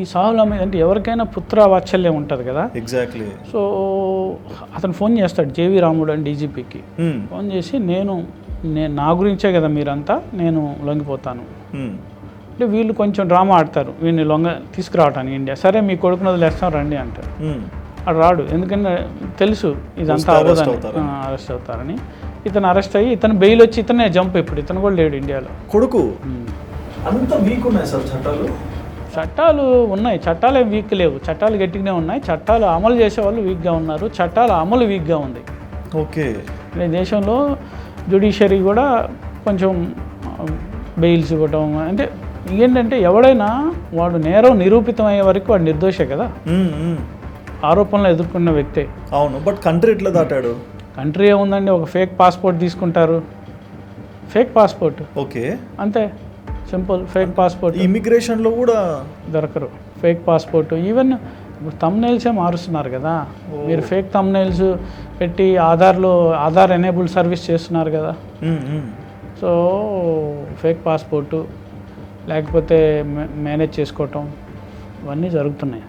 ఈ సాహుల మీద అంటే ఎవరికైనా పుత్ర వాత్సల్యం ఉంటుంది కదా? ఎగ్జాక్ట్లీ సో అతను ఫోన్ చేస్తాడు జేవి రాముడు అని డీజీపీకి. ఫోన్ చేసి నేను నేను నా గురించే కదా మీరంతా నేను లొంగిపోతాను. అంటే వీళ్ళు కొంచెం డ్రామా ఆడతారు. వీడిని లొంగ తీసుకురావటానికి ఇండియా. సరే మీ కొడుకుని వదిలేస్తాం రండి అంటారు. అటు రాడు. ఎందుకంటే తెలుసు ఇదంతా అవ్వదని. అరెస్ట్ అవుతారని. ఇతను అరెస్ట్ అయ్యి ఇతను బెయిల్ వచ్చి ఇతనే జంప్ ఇప్పుడు. ఇతను కూడా లేడు ఇండియాలో. కొడుకు. అంత వీక్ ఉన్నాయి సార్ చట్టాలు? చట్టాలు ఉన్నాయి. చట్టాలు ఏం వీక్ లేవు. చట్టాలు గట్టిగానే ఉన్నాయి. చట్టాలు అమలు చేసే వాళ్ళు వీక్గా ఉన్నారు. చట్టాల అమలు వీక్గా ఉంది. ఓకే. ఈ దేశంలో జుడిషియరీ కూడా కొంచెం బెయిల్స్ ఇవ్వటం అంటే ఏంటంటే ఎవడైనా వాడు నేరం నిరూపితం అయ్యే వరకు వాడు నిర్దోషే కదా. ఆరోపణలు ఎదుర్కొన్న వ్యక్తే. అవును. బట్ కంట్రీ ఎట్లా దాటాడు? కంట్రీ ఏముందండి? ఒక ఫేక్ పాస్పోర్ట్ తీసుకుంటారు. Fake passport okay. అంతే. సింపుల్ ఫేక్ పాస్పోర్ట్ ఇమిగ్రేషన్లో కూడా దొరకరు. ఫేక్ పాస్పోర్ట్ ఈవెన్ ఇప్పుడు తమ్నైల్సే మారుస్తున్నారు కదా. మీరు ఫేక్ తమ్నైల్స్ పెట్టి ఆధార్లో ఆధార్ ఎనేబుల్ సర్వీస్ చేస్తున్నారు కదా. సో ఫేక్ పాస్పోర్టు లేకపోతే మేనేజ్ చేసుకోవటం ఇవన్నీ జరుగుతున్నాయి.